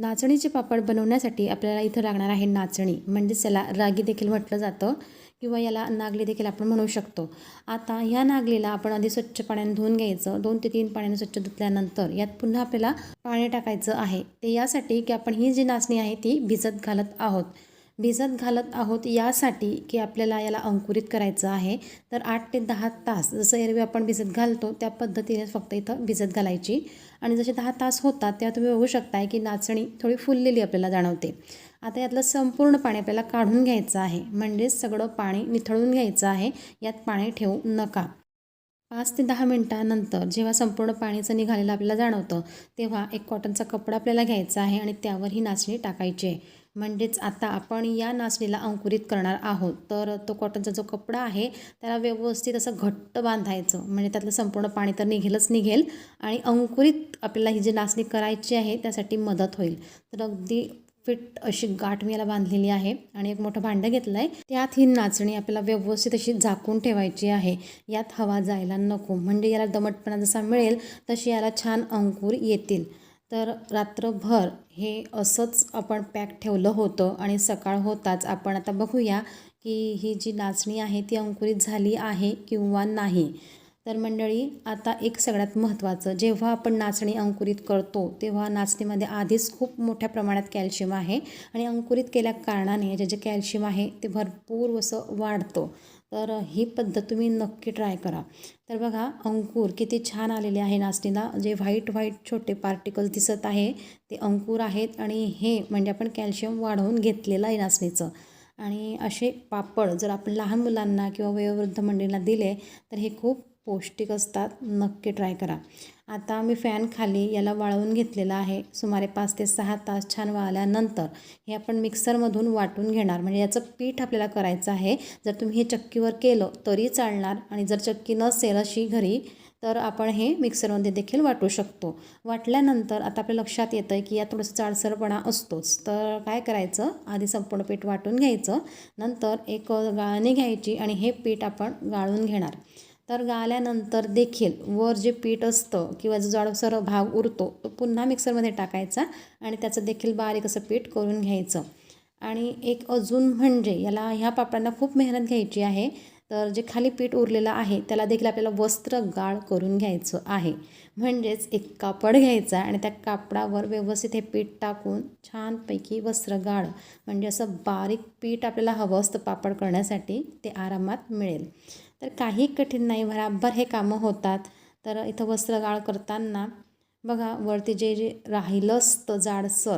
नाचणीचे पापड बनवण्यासाठी आपल्याला इथं लागणार आहे नाचणी. म्हणजेच याला रागी देखील म्हटलं जातं किंवा याला नागली देखील आपण म्हणू शकतो. आता ह्या नागलीला आपण आधी स्वच्छ पाण्याने धुवून घ्यायचं. दोन ते तीन पाण्याने स्वच्छ धुतल्यानंतर यात पुन्हा आपल्याला पाणी टाकायचं आहे. ते यासाठी की आपण ही जी नाचणी आहे ती भिजत घालत आहोत. भिजत घालत आहोत यासाठी की आपल्याला याला अंकुरित करायचं आहे. तर आठ ते दहा तास जसं एरवी आपण भिजत घालतो त्या पद्धतीने फक्त इथं भिजत घालायची. आणि जसे दहा तास होतात तेव्हा तुम्ही बघू शकताय की नाचणी थोडी फुललेली आपल्याला जाणवते. आता यातलं संपूर्ण पाणी आपल्याला काढून घ्यायचं आहे. म्हणजेच सगळं पाणी निथळून घ्यायचं आहे. यात पाणी ठेवू नका. पाच ते दहा मिनटानंतर जेव्हा संपूर्ण पाणीचं निघालेलं आपल्याला जाणवतं तेव्हा एक कॉटनचा कपडा आपल्याला घ्यायचा आहे आणि त्यावर ही नाचणी टाकायची आहे. म्हणजेच आता आपण या नाचणीला अंकुरित करणार आहोत. तर तो कॉटनचा जो कपडा आहे त्याला व्यवस्थित असं घट्ट बांधायचं. म्हणजे त्यातलं संपूर्ण पाणी तर निघेलच निघेल आणि अंकुरित आपल्याला ही जी नाचणी करायची आहे त्यासाठी मदत होईल. तर अगदी फिट अशी गाठ मी याला बांधलेली आहे आणि एक मोठं भांडं घेतलं आहे त्यात ही नाचणी आपल्याला व्यवस्थित अशी झाकून ठेवायची आहे. यात हवा जायला नको. म्हणजे याला दमटपणा जसा मिळेल तशी याला छान अंकुर येतील. तर रात्रभर हे असंच आपण पॅक ठेवलं होतं आणि सकाळ होताच. आपण आता बघूया की ही जी नाचणी आहे ती अंकुरित झाली आहे किंवा नाही. तर मंडळी आता एक सगळ्यात महत्त्वाचं. जेव्हा आपण नाचणी अंकुरित करतो तेव्हा नाचणीमध्ये आधीच खूप मोठ्या प्रमाणात कॅल्शियम आहे आणि अंकुरित केल्या कारणाने जे जे कॅल्शियम आहे ते भरपूर असं वाढतं. तर ही पद्धत तुम्ही नक्की ट्राय करा. तर बघा अंकुर किती छान आलेले आहे नाचणीला. जे व्हाईट व्हाईट छोटे पार्टिकल्स दिसत आहे ते अंकुर आहेत आणि हे म्हणजे आपण कॅल्शियम वाढवून घेतलेलं आहे नाचणीचं. आणि असे पापड जर आपण लहान मुलांना किंवा वयोवृद्ध मंडळींना दिले तर हे खूप पौष्टिक असतात. नक्की ट्राय करा. आता मी फॅन खाली याला वाळवून घेतलेला आहे. सुमारे पाच ते सहा तास छान वाळल्यानंतर हे आपण मिक्सरमधून वाटून घेणार. म्हणजे याचं पीठ आपल्याला करायचं आहे. जर तुम्ही हे चक्कीवर केलं तरी चालणार. आणि जर चक्की नसेल अशी घरी तर आपण हे मिक्सरमध्ये देखील वाटू शकतो. वाटल्यानंतर आता आपल्या लक्षात येतं आहे की या थोडंसं जाडसरपणा असतोच. तर काय करायचं? आधी संपूर्ण पीठ वाटून घ्यायचं. नंतर एक गाळणी घ्यायची आणि हे पीठ आपण गाळून घेणार. तर गाळल्यानंतर देखील वर जे पीठ असतं किंवा जो जाडसर भाग उरतो तो पुन्हा मिक्सरमध्ये टाकायचा आणि त्याचं देखील बारीक असं पीठ करून घ्यायचं. आणि एक अजून म्हणजे याला ह्या पापडांना खूप मेहनत घ्यायची आहे. तर जे खाली पीठ उरलेलं आहे त्याला देखील आपल्याला वस्त्र गाळ करून घ्यायचं आहे. म्हणजेच एक कापड घ्यायचा आणि त्या कापडावर व्यवस्थित हे पीठ टाकून छानपैकी वस्त्र गाळ. म्हणजे असं बारीक पीठ आपल्याला हवं असतं पापड करण्यासाठी ते आरामात मिळेल. तर काही कठीण नाही भराभर हे कामं होतात. तर इथं वस्त्र गाळ करताना बघा वरती जे जे राहिलं असतं जाडसर